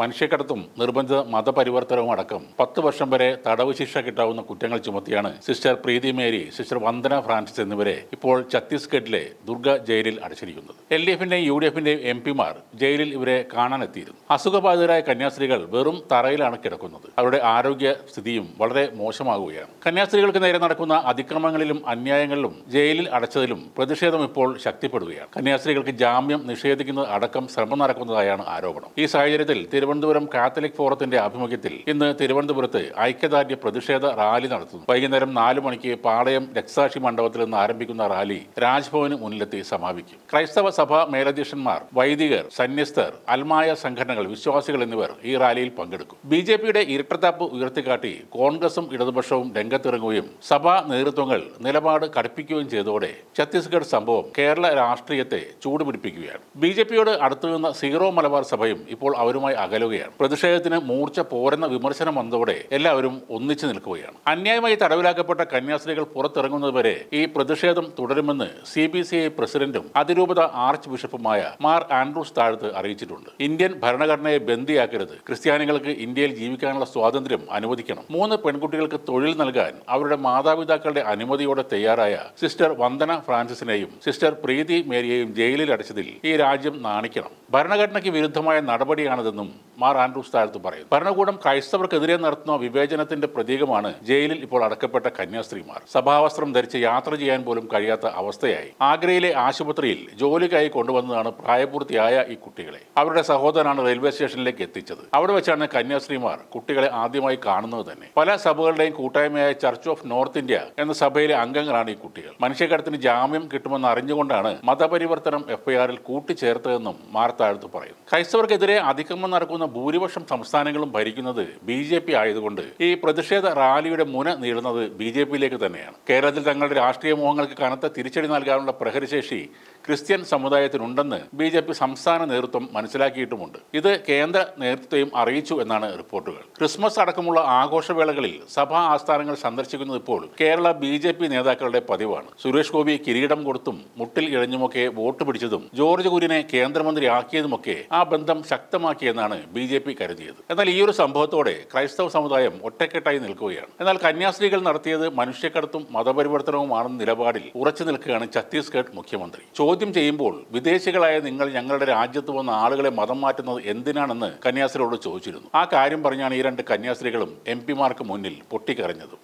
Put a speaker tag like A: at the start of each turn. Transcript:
A: മനുഷ്യക്കടത്തും നിർബന്ധിത മതപരിവർത്തനവും അടക്കം പത്ത് വർഷം വരെ തടവ് ശിക്ഷ കിട്ടാവുന്ന കുറ്റങ്ങൾ ചുമത്തിയാണ് sister Preethi Mary sister Vandana Francis എന്നിവരെ ഇപ്പോൾ ഛത്തീസ്ഗഡിലെ ദുർഗ ജയിലിൽ അടച്ചിരിക്കുന്നത്. എൽ ഡി എഫിന്റെയും യു ഡി എഫിന്റെയും എം പിമാർ ജയിലിൽ ഇവരെ കാണാനെത്തിയിരുന്നു. അസുഖബാധിതരായ കന്യാസ്ത്രീകൾ വെറും തറയിലാണ് കിടക്കുന്നത്. അവരുടെ ആരോഗ്യ സ്ഥിതിയും വളരെ മോശമാകുകയാണ്. കന്യാസ്ത്രീകൾക്ക് നേരെ നടക്കുന്ന അതിക്രമങ്ങളിലും അന്യായങ്ങളിലും ജയിലിൽ അടച്ചതിലും പ്രതിഷേധം ഇപ്പോൾ ശക്തിപ്പെടുകയാണ്. കന്യാസ്ത്രീകൾക്ക് ജാമ്യം നിഷേധിക്കുന്നത് അടക്കം ശ്രമം നടക്കുന്നതായാണ് ആരോപണം. ഈ സാഹചര്യത്തിൽ കാത്തലിക് ഫോറത്തിന്റെ ആഭിമുഖ്യത്തിൽ ഇന്ന് തിരുവനന്തപുരത്ത് ഐക്യദാർഢ്യ പ്രതിഷേധ റാലി നടത്തുന്നു. വൈകുന്നേരം നാല് മണിക്ക് പാളയം രക്സാക്ഷി മണ്ഡപത്തിൽ നിന്ന് ആരംഭിക്കുന്ന റാലി രാജ്ഭവന് മുന്നിലെത്തി സമാപിക്കും. ക്രൈസ്തവ സഭാ മേലധ്യക്ഷന്മാർ വൈദികർ സന്യസ്തർ അൽമായ സംഘടനകൾ വിശ്വാസികൾ എന്നിവർ ഈ റാലിയിൽ പങ്കെടുക്കും. ബി ജെ പിയുടെ ഇരട്ടത്താപ്പ് ഉയർത്തിക്കാട്ടി കോൺഗ്രസും ഇടതുപക്ഷവും രംഗത്തിറങ്ങുകയും സഭാ നേതൃത്വങ്ങൾ നിലപാട് കടുപ്പിക്കുകയും ചെയ്തതോടെ ഛത്തീസ്ഗഡ് സംഭവം കേരള രാഷ്ട്രീയത്തെ ചൂടുപിടിപ്പിക്കുകയാണ്. ബി ജെ പിയോട് അടുത്തുനിന്ന സീറോ മലബാർ സഭയും ഇപ്പോൾ അവരുമായി അകലുകയാണ് പ്രതിഷേധത്തിന് മൂർച്ച പോരെന്ന വിമർശനം വന്നതോടെ എല്ലാവരും ഒന്നിച്ചു നിൽക്കുകയാണ്. അന്യായമായി തടവിലാക്കപ്പെട്ട കന്യാസ്ത്രീകൾ പുറത്തിറങ്ങുന്നതുവരെ ഈ പ്രതിഷേധം തുടരുമെന്ന് സി ബി സി ഐ പ്രസിഡന്റും അതിരൂപത ആർച്ച് ബിഷപ്പുമായ മാർ ആൻഡ്രൂസ് താഴത്ത് അറിയിച്ചിട്ടുണ്ട്. ഇന്ത്യൻ ഭരണഘടനയെ ബന്ദിയാക്കരുത്. ക്രിസ്ത്യാനികൾക്ക് ഇന്ത്യയിൽ ജീവിക്കാനുള്ള സ്വാതന്ത്ര്യം അനുവദിക്കണം. മൂന്ന് പെൺകുട്ടികൾക്ക് തൊഴിൽ നൽകാൻ അവരുടെ മാതാപിതാക്കളുടെ അനുമതിയോടെ തയ്യാറായ സിസ്റ്റർ വന്ദന ഫ്രാൻസിസിനെയും സിസ്റ്റർ പ്രീതി മേരിയെയും ജയിലിൽ അടച്ചതിൽ ഈ രാജ്യം നാണിക്കണം. ഭരണഘടനയ്ക്ക് വിരുദ്ധമായ നടപടിയാണിതെന്നും മാർ ആൻഡ്രൂസ് താഴത്ത് പറയുന്നു. ഭരണകൂടം ക്രൈസ്തവർക്കെതിരെ നടത്തുന്ന വിവേചനത്തിന്റെ പ്രതീകമാണ് ജയിലിൽ ഇപ്പോൾ അടക്കപ്പെട്ട കന്യാസ്ത്രീമാർ. സഭാവസ്ത്രം ധരിച്ച് യാത്ര ചെയ്യാൻ പോലും കഴിയാത്ത അവസ്ഥയായി. ആഗ്രയിലെ ആശുപത്രിയിൽ ജോലിക്കായി കൊണ്ടുവന്നതാണ് പ്രായപൂർത്തിയായ ഈ കുട്ടികളെ. അവരുടെ സഹോദരനാണ് റെയിൽവേ സ്റ്റേഷനിലേക്ക് എത്തിച്ചത്. അവിടെ വെച്ചാണ് കന്യാസ്ത്രീമാർ കുട്ടികളെ ആദ്യമായി കാണുന്നത് തന്നെ. പല സഭകളുടെയും കൂട്ടായ്മയായ ചർച്ച് ഓഫ് നോർത്ത് ഇന്ത്യ എന്ന സഭയിലെ അംഗങ്ങളാണ് ഈ കുട്ടികൾ. മനുഷ്യക്കടത്തിന് ജാമ്യം കിട്ടുമെന്ന് അറിഞ്ഞുകൊണ്ടാണ് മതപരിവർത്തനം എഫ്ഐആറിൽ കൂട്ടിച്ചേർത്തതെന്നും മാർതാഴത്ത് പറയുന്നു. ക്രൈസ്തവർക്കെതിരെ അതിക്രമം നടക്കുന്ന ഭൂരിപക്ഷം സംസ്ഥാനങ്ങളും ഭരിക്കുന്നത് ബി ജെ പി ആയതുകൊണ്ട് ഈ പ്രതിഷേധ റാലിയുടെ മുന നീളുന്നത് ബി ജെ പിയിലേക്ക് തന്നെയാണ്. കേരളത്തിൽ തങ്ങളുടെ രാഷ്ട്രീയ മോഹങ്ങൾക്ക് കനത്ത തിരിച്ചടി നൽകാനുള്ള പ്രഹരശേഷി ക്രിസ്ത്യൻ സമുദായത്തിനുണ്ടെന്ന് ബി ജെ പി സംസ്ഥാന നേതൃത്വം മനസ്സിലാക്കിയിട്ടുമുണ്ട്. ഇത് കേന്ദ്ര നേതൃത്വത്തെയും അറിയിച്ചു എന്നാണ് റിപ്പോർട്ടുകൾ. ക്രിസ്മസ് അടക്കമുള്ള ആഘോഷവേളകളിൽ സഭാ ആസ്ഥാനങ്ങൾ സന്ദർശിക്കുന്നത് ഇപ്പോൾ കേരള ബി ജെ പി നേതാക്കളുടെ പതിവാണ്. സുരേഷ് ഗോപി കിരീടം കൊടുത്തും മുട്ടിൽ ഇഴഞ്ഞുമൊക്കെ വോട്ട് പിടിച്ചതും ജോർജ് കുര്യനെ കേന്ദ്രമന്ത്രിയാക്കിയതുമൊക്കെ ആ ബന്ധം ശക്തമാക്കിയെന്നാണ് ബി ജെ പി കരുതിയത്. എന്നാൽ ഈ ഒരു സംഭവത്തോടെ ക്രൈസ്തവ സമുദായം ഒറ്റക്കെട്ടായി നിൽക്കുകയാണ്. എന്നാൽ കന്യാസ്ത്രീകൾ നടത്തിയത് മനുഷ്യക്കടത്തും മതപരിവർത്തനവുമാണെന്ന നിലപാടിൽ ഉറച്ചു നിൽക്കുകയാണ് ഛത്തീസ്ഗഡ് മുഖ്യമന്ത്രി. ചോദ്യം ചെയ്യുമ്പോൾ വിദേശികളായ നിങ്ങൾ ഞങ്ങളുടെ രാജ്യത്ത് വന്ന ആളുകളെ മതം മാറ്റുന്നത് എന്തിനാണെന്ന് കന്യാസ്ത്രീയോട് ചോദിച്ചിരുന്നു. ആ കാര്യം പറഞ്ഞാണ് ഈ രണ്ട് കന്യാസ്ത്രീകളും എം പിമാർക്ക് മുന്നിൽ പൊട്ടിക്കരഞ്ഞത്